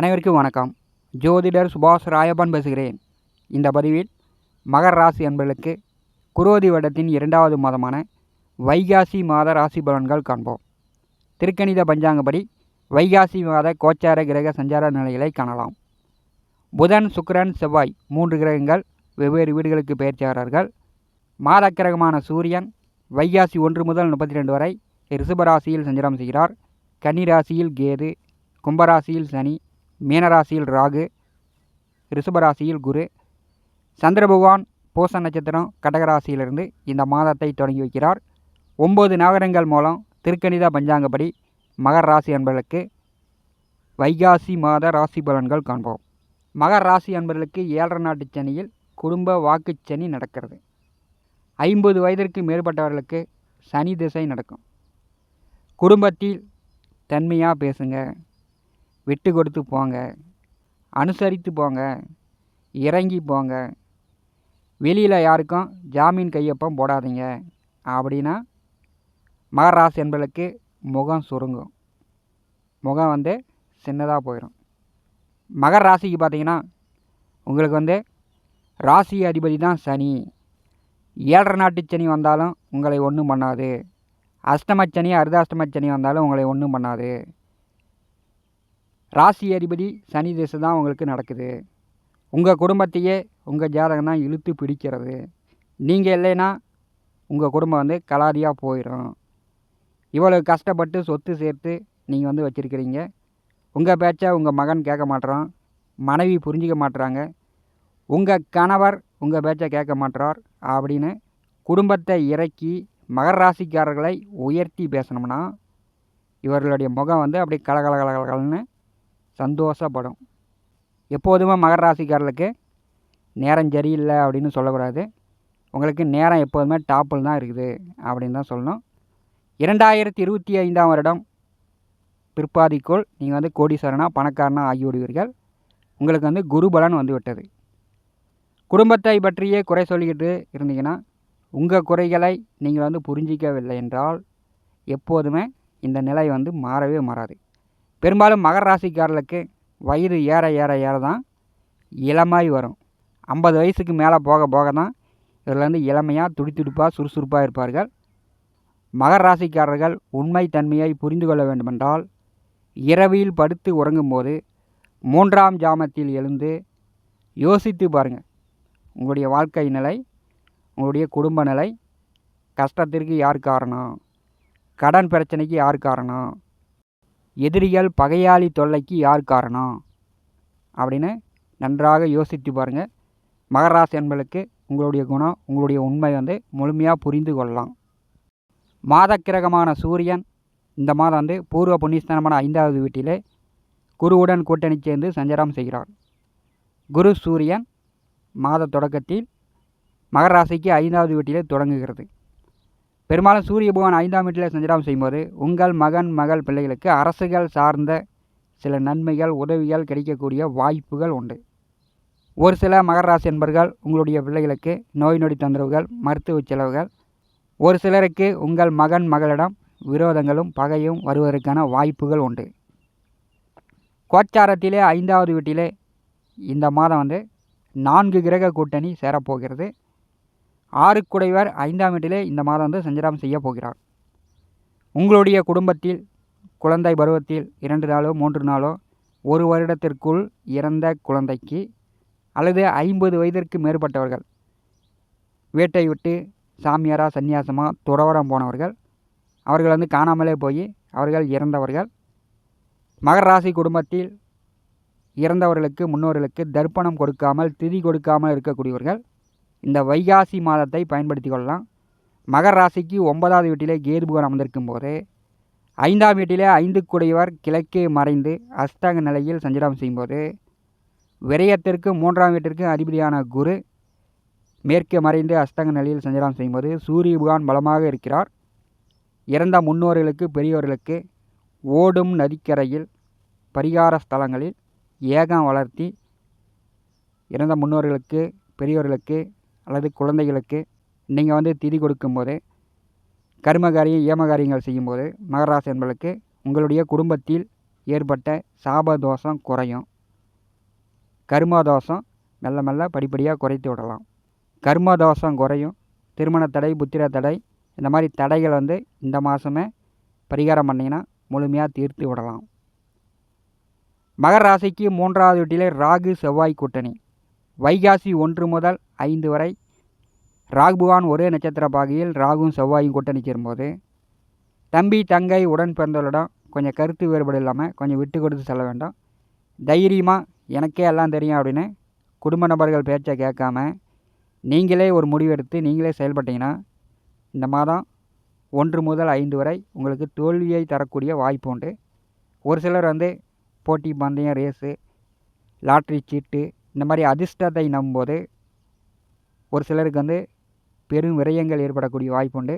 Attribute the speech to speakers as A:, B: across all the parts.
A: அனைவருக்கும் வணக்கம். ஜோதிடர் சுபாஷ் ராயப்பன் பேசுகிறேன். இந்த பதிவில் மகர ராசி என்பதற்கு குரோதி வடத்தின் இரண்டாவது மாதமான வைகாசி மாத ராசி பலன்கள் காண்போம். திருக்கணித பஞ்சாங்கப்படி வைகாசி மாத கோச்சார கிரக சஞ்சார நிலைகளை காணலாம். புதன் சுக்கிரன் செவ்வாய் மூன்று கிரகங்கள் வெவ்வேறு வீடுகளுக்கு பெயர்ச்சியாளர்கள். மாத கிரகமான சூரியன் வைகாசி ஒன்று முதல் முப்பத்தி ரெண்டு வரை ரிஷபராசியில் சஞ்சாரம் செய்கிறார். கன்னிராசியில் கேது கும்பராசியில் சனி மீனராசியில் ராகு ரிஷபராசியில் குரு சந்திர பகவான் பூச நட்சத்திரம் கடகராசியிலிருந்து இந்த மாதத்தை தொடங்கி வைக்கிறார். ஒம்பது நகரங்கள் மூலம் திருக்கணித பஞ்சாங்கப்படி மகர ராசி அன்பர்களுக்கு வைகாசி மாத ராசி பலன்கள் காண்போம். மகர ராசி அன்பர்களுக்கு ஏழரை நாட்டு சனியில் குடும்ப வாக்கு சனி நடக்கிறது. ஐம்பது வயதிற்கு மேற்பட்டவர்களுக்கு சனி திசை நடக்கும். குடும்பத்தில் தன்மையாக பேசுங்க. விட்டு கொடுத்து போங்க. அனுசரித்து போங்க. இறங்கி போங்க. வெளியில் யாருக்கும் ஜாமீன் கையொப்பம் போடாதீங்க. அப்படின்னா மகராசி ராசி முகம் சுருங்கும். முகம் வந்து சின்னதாக போயிடும் மகர ராசிக்கு பார்த்தீங்கன்னா உங்களுக்கு வந்து ராசி அதிபதி தான் சனி. ஏழரை நாட்டு சனி வந்தாலும் உங்களை ஒன்றும் பண்ணாது. அஷ்டமச்சனி அர்தாஷ்டமச்சனி வந்தாலும் உங்களை ஒன்றும் பண்ணாது. ராசி அதிபதி சனி திசை தான் உங்களுக்கு நடக்குது. உங்கள் குடும்பத்தையே உங்கள் ஜாதகம் தான் இழுத்து பிடிக்கிறது. நீங்கள் இல்லைன்னா உங்கள் குடும்பம் வந்து கலாதியாக போயிடும் இவ்வளோ கஷ்டப்பட்டு சொத்து சேர்த்து நீங்கள் வந்து வச்சுருக்கிறீங்க. உங்கள் பேச்சை உங்கள் மகன் கேட்க மாட்டுறான் மனைவி புரிஞ்சிக்க மாட்டுறாங்க உங்கள் கணவர் உங்கள் பேச்சை கேட்க மாட்டுறார் அப்படின்னு குடும்பத்தை இறக்கி மகர ராசிக்காரர்களை உயர்த்தி பேசணும்னா இவர்களுடைய முகம் வந்து அப்படி கலகல கலகலன்னு சந்தோஷப்படும். எப்போதுமே மகர ராசிக்காரர்களுக்கு நேரம் சரியில்லை அப்படின்னு சொல்லக்கூடாது. உங்களுக்கு நேரம் எப்போதுமே டாப்பில் தான் இருக்குது அப்படின்னு தான் சொல்லணும். இரண்டாயிரத்தி இருபத்தி ஐந்தாம் வருடம் பிற்பாதிக்குள் நீங்கள் வந்து கோடீஸ்வரனாக பணக்காரனாக ஆகிவிடுவீர்கள் உங்களுக்கு வந்து குருபலன் வந்து விட்டது. குடும்பத்தை பற்றியே குறை சொல்லிக்கிட்டு இருந்தீங்கன்னா உங்கள் குறைகளை நீங்கள் வந்து புரிஞ்சிக்கவில்லை என்றால் எப்போதுமே இந்த நிலை வந்து மாறவே மாறாது. பெரும்பாலும் மகர ராசிக்காரர்களுக்கு வயது ஏற ஏற ஏற தான் இளமாய் வரும். ஐம்பது வயசுக்கு மேலே போக போக தான் இதில் வந்து இளமையாக துடித்துடிப்பாக சுறுசுறுப்பாக இருப்பார்கள். மகர ராசிக்காரர்கள் உண்மை தன்மையை புரிந்து கொள்ள வேண்டுமென்றால் இரவில் படுத்து உறங்கும்போது மூன்றாம் ஜாமத்தில் எழுந்து யோசித்து பாருங்கள். உங்களுடைய வாழ்க்கை நிலை உங்களுடைய குடும்ப நிலை கஷ்டத்திற்கு யார் காரணம்? கடன் பிரச்சனைக்கு யார் காரணம்? எதிரிகள் பகையாளி தொல்லைக்கு யார் காரணம்? அப்படின்னு நன்றாக யோசித்து பாருங்கள் மகராசி என்பளுக்கு உங்களுடைய குணம் உங்களுடைய உண்மை வந்து முழுமையாக புரிந்து கொள்ளலாம். மாதக்கிரகமான சூரியன் இந்த மாதம் வந்து பூர்வ புண்ணியஸ்தானமான ஐந்தாவது வீட்டிலே குருவுடன் கூட்டணி சேர்ந்து சஞ்சாரம் செய்கிறார். குரு சூரியன் மாத தொடக்கத்தில் மகராசிக்கு ஐந்தாவது வீட்டிலே தொடங்குகிறது. பெரும்பாலும் சூரிய பகவான் ஐந்தாம் வீட்டில் சஞ்சாரம் செய்யும்போது உங்கள் மகன் மகள் பிள்ளைகளுக்கு அரசுகள் சார்ந்த சில நன்மைகள் உதவிகள் கிடைக்கக்கூடிய வாய்ப்புகள் உண்டு. ஒரு சில மகர ராசி என்பர்கள் உங்களுடைய பிள்ளைகளுக்கு நோய் நொடி தொந்தரவுகள் மருத்துவ செலவுகள் ஒரு சிலருக்கு உங்கள் மகன் மகளிடம் விரோதங்களும் பகையும் வருவதற்கான வாய்ப்புகள் உண்டு. கோச்சாரத்திலே ஐந்தாவது வீட்டிலே இந்த மாதம் வந்து நான்கு கிரக கூட்டணி சேரப்போகிறது. ஆறுக்குடைவர் ஐந்தாம் வீட்டிலே இந்த மாதம் வந்து சஞ்சாரம் செய்ய போகிறார். உங்களுடைய குடும்பத்தில் குழந்தை பருவத்தில் இரண்டு நாளோ மூன்று நாளோ ஒரு வருடத்திற்குள் இறந்த குழந்தைக்கு அல்லது ஐம்பது வயதிற்கு மேற்பட்டவர்கள் வீட்டை விட்டு சாமியாராக சன்னியாசமாக துறவரம் போனவர்கள் அவர்கள் வந்து காணாமலே போய் அவர்கள் இறந்தவர்கள் மகர ராசி குடும்பத்தில் இறந்தவர்களுக்கு முன்னோர்களுக்கு தர்ப்பணம் கொடுக்காமல் திதி கொடுக்காமல் இருக்கக்கூடியவர்கள் இந்த வைகாசி மாதத்தை பயன்படுத்தி கொள்ளலாம். மகர ராசிக்கு ஒன்பதாவது வீட்டிலே கேது புகன் அமர்ந்திருக்கும் போது ஐந்தாம் வீட்டிலே ஐந்து குடையவர் கிழக்கே மறைந்து அஷ்டாங்க நிலையில் சஞ்சாரம் செய்யும்போது விரயத்திற்கு மூன்றாம் வீட்டிற்கு அதிபதியான குரு மேற்கே மறைந்து அஷ்டங்க நிலையில் சஞ்சாரம் செய்யும்போது சூரிய புகான் பலமாக இருக்கிறார். இறந்த முன்னோர்களுக்கு பெரியவர்களுக்கு ஓடும் நதிக்கரையில் பரிகார ஸ்தலங்களில் ஏகம் வளர்த்தி இறந்த முன்னோர்களுக்கு பெரியோர்களுக்கு அல்லது குழந்தைகளுக்கு நீங்கள் வந்து திதி கொடுக்கும்போது கர்மகாரியம் ஏமகாரியங்கள் செய்யும்போது மகராசி என்பதற்கு உங்களுடைய குடும்பத்தில் ஏற்பட்ட சாப தோஷம் குறையும். கர்ம தோஷம் மெல்ல மெல்ல படிப்படியாக குறைத்து விடலாம். கர்ம தோஷம் குறையும். திருமண தடை புத்திர தடை இந்த மாதிரி தடைகள் வந்து இந்த மாதமே பரிகாரம் பண்ணிங்கன்னா முழுமையாக தீர்த்து விடலாம். மகர ராசிக்கு மூன்றாவது வீட்டிலே ராகு செவ்வாய் கூட்டணி. வைகாசி ஒன்று முதல் ஐந்து வரை ராகு பகவான் ஒரே நட்சத்திர பாகையில் ராகுவும் செவ்வாயும் கூட்டணி சேரும்போது தம்பி தங்கை உடன் பிறந்தவர்களிடம் கொஞ்சம் கருத்து வேறுபாடு இல்லாமல் கொஞ்சம் விட்டு கொடுத்து செல்ல வேண்டும். தைரியமாக எனக்கே எல்லாம் தெரியும் அப்படின்னு குடும்ப நபர்கள் பேச்சை கேட்காம நீங்களே ஒரு முடிவெடுத்து நீங்களே செயல்பட்டீங்கன்னா இந்த மாதம் ஒன்று முதல் ஐந்து வரை உங்களுக்கு தோல்வியை தரக்கூடிய வாய்ப்பு உண்டு. ஒரு சிலர் வந்து போட்டி பந்தயம் ரேஸு லாட்ரி சீட்டு இந்த மாதிரி அதிர்ஷ்டத்தை நம்பும்போது ஒரு சிலருக்கு வந்து பெரும் விரயங்கள் ஏற்படக்கூடிய வாய்ப்பு உண்டு.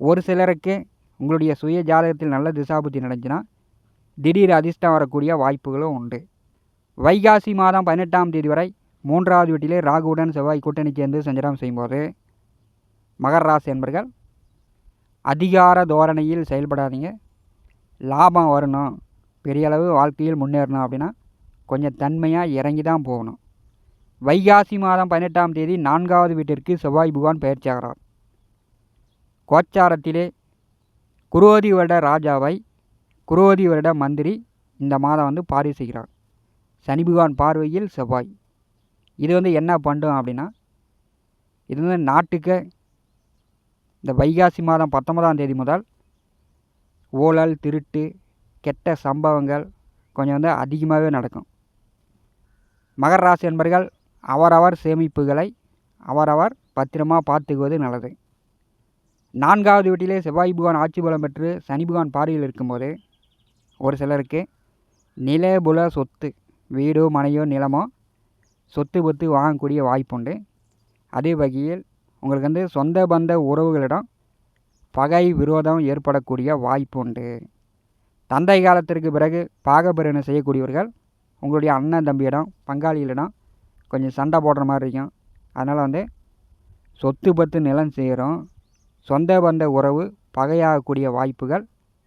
A: ஒரு சிலருக்கு உங்களுடைய சுய ஜாதகத்தில் நல்ல திசாபுத்தி நடந்துச்சுன்னா திடீர் அதிர்ஷ்டம் வரக்கூடிய வாய்ப்புகளும் உண்டு. வைகாசி மாதம் பதினெட்டாம் தேதி வரை மூன்றாவது வீட்டிலே ராகுவுடன் செவ்வாய் கூட்டணி சேர்ந்து சஞ்சாரம் செய்யும்போது மகர ராசி என்பர்கள் அதிகார தோரணையில் செயல்படாதீங்க. லாபம் வரணும். பெரிய அளவு வாழ்க்கையில் முன்னேறணும் அப்படின்னா கொஞ்சம் தன்மையாக இறங்கி தான் போகணும். வைகாசி மாதம் பதினெட்டாம் தேதி நான்காவது வீட்டிற்கு செவ்வாய் புகான் பயிற்சியாகிறார் கோச்சாரத்திலே குரோதி வருட ராஜாவை குரோதி வருட மந்திரி இந்த மாதம் வந்து பார்வை செய்கிறார். சனி பகவான் பார்வையில் செவ்வாய். இது வந்து என்ன பண்ணும் அப்படின்னா இது வந்து நாட்டுக்கு இந்த வைகாசி மாதம் பத்தொன்பதாம் தேதி முதல் ஊழல் திருட்டு கெட்ட சம்பவங்கள் கொஞ்சம் வந்து அதிகமாகவே நடக்கும். மகர ராசி என்பர்கள் அவரவர் சேமிப்புகளை அவரவர் பத்திரமாக பார்த்துக்குவது நல்லது. நான்காவது வீட்டிலே செவ்வாய் புகான் ஆட்சி பலம் பெற்று சனி புகான் பார்வையில் இருக்கும்போது ஒரு சிலருக்கு நிலபுல சொத்து வீடோ மனையோ நிலமோ சொத்து பொத்து வாங்கக்கூடிய வாய்ப்புண்டு. அதே வகையில் உங்களுக்கு வந்து சொந்த பந்த உறவுகளிடம் பகை விரோதம் ஏற்படக்கூடிய வாய்ப்பு உண்டு தந்தை காலத்திற்கு பிறகு பாகபிரணம் செய்யக்கூடியவர்கள் உங்களுடைய அண்ணன் தம்பியிடம் பங்காளிகளிடம் கொஞ்சம் சண்டை போடுற மாதிரி இருக்கும். அதனால் வந்து சொத்து பத்து நிலம் செய்கிறோம் சொந்த பந்த உறவு பகையாகக்கூடிய வாய்ப்புகள்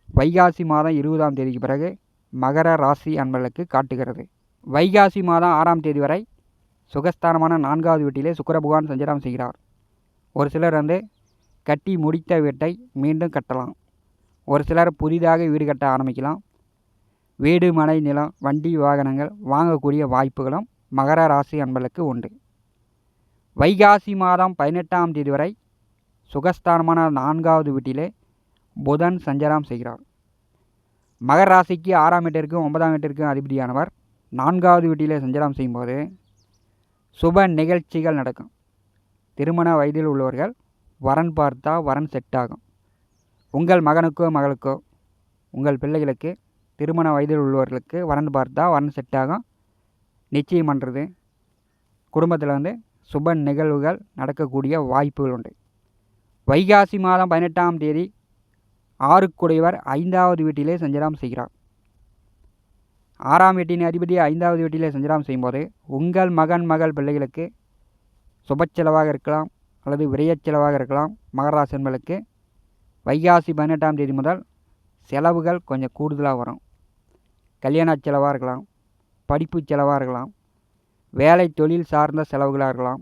A: வைகாசி மாதம் இருபதாம் தேதிக்கு பிறகு மகர ராசி அன்பர்களுக்கு காட்டுகிறது. வைகாசி மாதம் ஆறாம் தேதி வரை சுகஸ்தானமான நான்காவது வீட்டிலே சுக்கர பகவான் சஞ்சாரம் செய்கிறார். ஒரு சிலர் வந்து கட்டி முடித்த வீட்டை மீண்டும் கட்டலாம். ஒரு சிலர் புதிதாக வீடு கட்ட ஆரம்பிக்கலாம். வீடு மனை நிலம் வண்டி வாகனங்கள் வாங்கக்கூடிய வாய்ப்புகளும் மகர ராசி அன்பர்களுக்கு உண்டு. வைகாசி மாதம் பதினெட்டாம் தேதி வரை சுகஸ்தானமான நான்காவது வீட்டிலே புதன் சஞ்சாரம் செய்கிறார். மகர ராசிக்கு ஆறாம் வீட்டிற்கும் ஒன்பதாம் வீட்டிற்கும் அதிபதியானவர் நான்காவது வீட்டிலே சஞ்சாரம் செய்யும்போது சுப நிகழ்ச்சிகள் நடக்கும். திருமண வயதில் உள்ளவர்கள் வரன் பார்த்தா வரன் செட் ஆகும். உங்கள் மகனுக்கோ மகளுக்கோ உங்கள் பிள்ளைகளுக்கு திருமண வயதில் உள்ளவர்களுக்கு வரன் பார்த்தா வரன் செட் ஆகும். நிச்சயம் பண்ணுறது குடும்பத்தில் வந்து சுப நிகழ்வுகள் நடக்கக்கூடிய வாய்ப்புகள் உண்டு வைகாசி மாதம் பதினெட்டாம் தேதி ஆறுக்குடையவர் ஐந்தாவது வீட்டிலே சஞ்சாரம் செய்கிறார். ஆறாம் வீட்டின் அதிபதி ஐந்தாவது வீட்டிலே சஞ்சாரம் செய்யும்போது உங்கள் மகன் மகள் பிள்ளைகளுக்கு சுபச்செலவாக இருக்கலாம் அல்லது விரயச் செலவாக இருக்கலாம் மகராசி என்பர்களுக்கு வைகாசி பதினெட்டாம் தேதி முதல் செலவுகள் கொஞ்சம் கூடுதலாக வரும். கல்யாண செலவாக இருக்கலாம் படிப்பு செலவாக இருக்கலாம் வேலை தொழில் சார்ந்த செலவுகளாக இருக்கலாம்.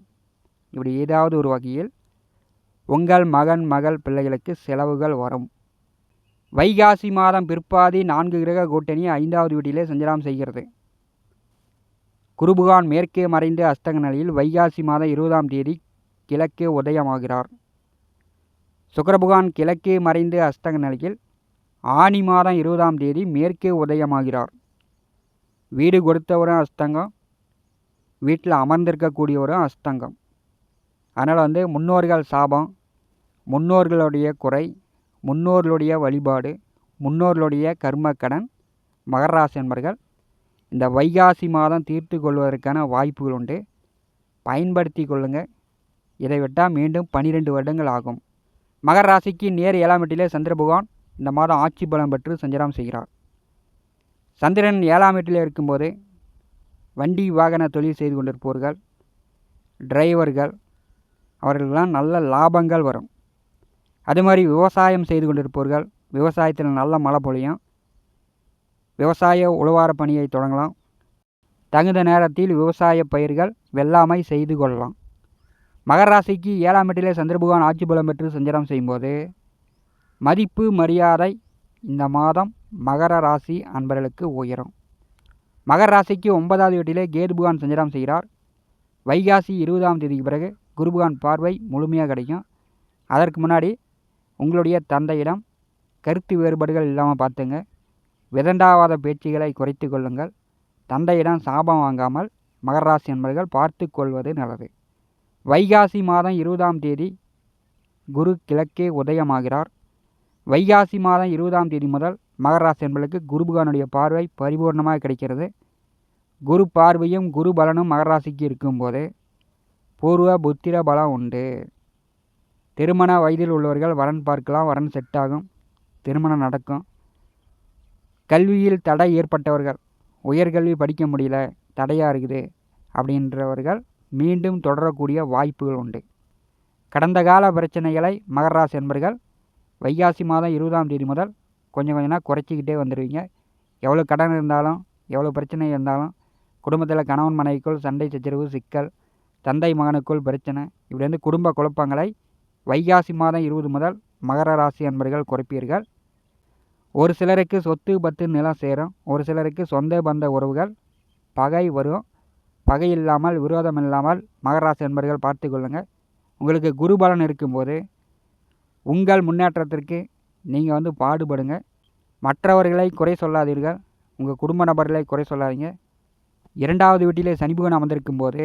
A: இப்படி ஏதாவது ஒரு வகையில் உங்கள் மகன் மகள் பிள்ளைகளுக்கு செலவுகள் வரும். வைகாசி மாதம் பிற்பாதி நான்கு கிரக கூட்டணி ஐந்தாவது வீட்டிலே சஞ்சலம் செய்கிறது. குருபுகான் மேற்கே மறைந்த அஸ்தக நிலையில் வைகாசி மாதம் இருபதாம் தேதி கிழக்கே உதயமாகிறார். சுக்கரபுகான் கிழக்கே மறைந்து அஸ்தக நிலையில் ஆனி மாதம் இருபதாம் தேதி மேற்கே உதயமாகிறார். வீடு கொடுத்தவரும் அஸ்தங்கம் வீட்டில் அமர்ந்திருக்கக்கூடியவரும் அஸ்தங்கம். அதனால் வந்து முன்னோர்கள் சாபம் முன்னோர்களுடைய குறை முன்னோர்களுடைய வழிபாடு முன்னோர்களுடைய கர்மக்கடன் மகராசி என்பர்கள் இந்த வைகாசி மாதம் தீர்த்து கொள்வதற்கான வாய்ப்புகள் உண்டு. பயன்படுத்தி கொள்ளுங்கள் இதை விட்டால் மீண்டும் பன்னிரெண்டு வருடங்கள் ஆகும். மகர ராசிக்கு நேர் ஏழாம் வீட்டிலே சந்திர பகவான் இந்த மாதம் ஆட்சி பலம் பெற்று சஞ்சாரம் செய்கிறார். சந்திரன் ஏழாம் வீட்டில் இருக்கும்போது வண்டி வாகன தொழில் செய்து கொண்டிருப்பவர்கள் டிரைவர்கள் அவர்களுக்கெல்லாம் நல்ல லாபங்கள் வரும். அது மாதிரி விவசாயம் செய்து கொண்டிருப்பவர்கள் விவசாயத்தில் நல்ல மழை பொழியும். விவசாய உழவார பணியை தொடங்கலாம். தகுந்த நேரத்தில் விவசாய பயிர்கள் வெள்ளாமை செய்து கொள்ளலாம். மகர ராசிக்கு ஏழாம் வீட்டிலே சந்திரபகவான் ஆட்சி பலம் பெற்று சஞ்சாரம் செய்யும்போது மதிப்பு மரியாதை இந்த மாதம் மகர ராசி அன்பர்களுக்கு உயரும். மகர ராசிக்கு ஒன்பதாவது வீட்டிலே கேது பகவான் சஞ்சாரம் செய்கிறார். வைகாசி இருபதாம் தேதிக்கு பிறகு குருபுகான் பார்வை முழுமையாக கிடைக்கும். அதற்கு முன்னாடி உங்களுடைய தந்தையிடம் கருத்து வேறுபாடுகள் இல்லாமல் பார்த்துங்க. விதண்டாவாத பேச்சுகளை குறைத்து கொள்ளுங்கள். தந்தையிடம் சாபம் வாங்காமல் மகர ராசி என்பர்கள் பார்த்து கொள்வது நல்லது. வைகாசி மாதம் இருபதாம் தேதி குரு கிழக்கே உதயமாகிறார். வைகாசி மாதம் இருபதாம் தேதி முதல் மகராசி என்பதற்கு குரு பகவானுடைய பார்வை பரிபூர்ணமாக கிடைக்கிறது. குரு பார்வையும் குரு பலனும் மகராசிக்கு இருக்கும்போது பூர்வ புத்திர பலம் உண்டு. திருமண வயதில் உள்ளவர்கள் வரன் பார்க்கலாம் வரன் செட் ஆகும் திருமணம் நடக்கும். கல்வியில் தடை ஏற்பட்டவர்கள் உயர்கல்வி படிக்க முடியல தடையாக இருக்குது அப்படின்றவர்கள் மீண்டும் தொடரக்கூடிய வாய்ப்புகள் உண்டு. கடந்த கால பிரச்சனைகளை மகராசி என்பர்கள் வைகாசி மாதம் இருபதாம் தேதி முதல் கொஞ்சம் கொஞ்சமாக குறைச்சிக்கிட்டே வந்துடுவீங்க எவ்வளோ கடன் இருந்தாலும் எவ்வளோ பிரச்சனை இருந்தாலும் குடும்பத்தில் கணவன் மனைவிக்குள் சண்டை சச்சரவு சிக்கல் தந்தை மகனுக்குள் பிரச்சனை இப்படி வந்து குடும்ப குழப்பங்களை வைகாசி மாதம் இருபது முதல் மகர ராசி அன்பர்கள் குறைப்பீர்கள். ஒரு சிலருக்கு சொத்து பத்து நிலம் சேரும். ஒரு சிலருக்கு சொந்த பந்த உறவுகள் பகை வரும். பகை இல்லாமல் விரோதம் இல்லாமல் மகர ராசி என்பர்கள் பார்த்து கொள்ளுங்கள் உங்களுக்கு குரு பலன் இருக்கும்போது உங்கள் முன்னேற்றத்திற்கு நீங்கள் வந்து பாடுபடுங்க. மற்றவர்களை குறை சொல்லாதீர்கள். உங்கள் குடும்ப நபர்களை குறை சொல்லாதீங்க. இரண்டாவது வீட்டிலே சனி பகவான் அமர்ந்திருக்கும் போது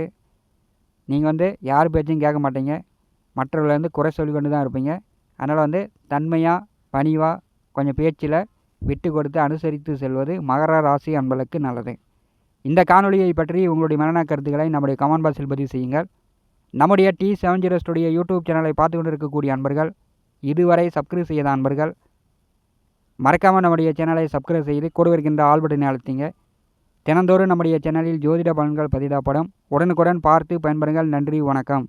A: நீங்கள் வந்து யார் பேச்சையும் கேட்க மாட்டீங்க. மற்றவர்களை வந்து குறை சொல்லி கொண்டு தான் இருப்பீங்க. அதனால் வந்து தன்மையாக பணிவாக கொஞ்சம் பேச்சில் விட்டு கொடுத்து அனுசரித்து செல்வது மகர ராசி அன்பளுக்கு நல்லது. இந்த காணொலியை பற்றி உங்களுடைய மரண கருத்துக்களை நம்முடைய கமெண்ட் பாக்ஸில் பதிவு செய்யுங்கள். நம்முடைய T seven zero studio YouTube சேனலை பார்த்து கொண்டு இருக்கக்கூடிய அன்பர்கள் இதுவரை சப்ஸ்கிரைப் செய்யாத அன்பர்கள் மறக்காமல் நம்முடைய சேனலை சப்ஸ்கிரைப் செய்து கூட இருக்கின்ற ஆல் பட்டனை அழுத்திங்க. தினந்தோறும் நம்முடைய சேனலில் ஜோதிட பலன்கள் பதிவிடப்படும். உடனுக்குடன் பார்த்து பயன்பெறுங்கள். நன்றி வணக்கம்.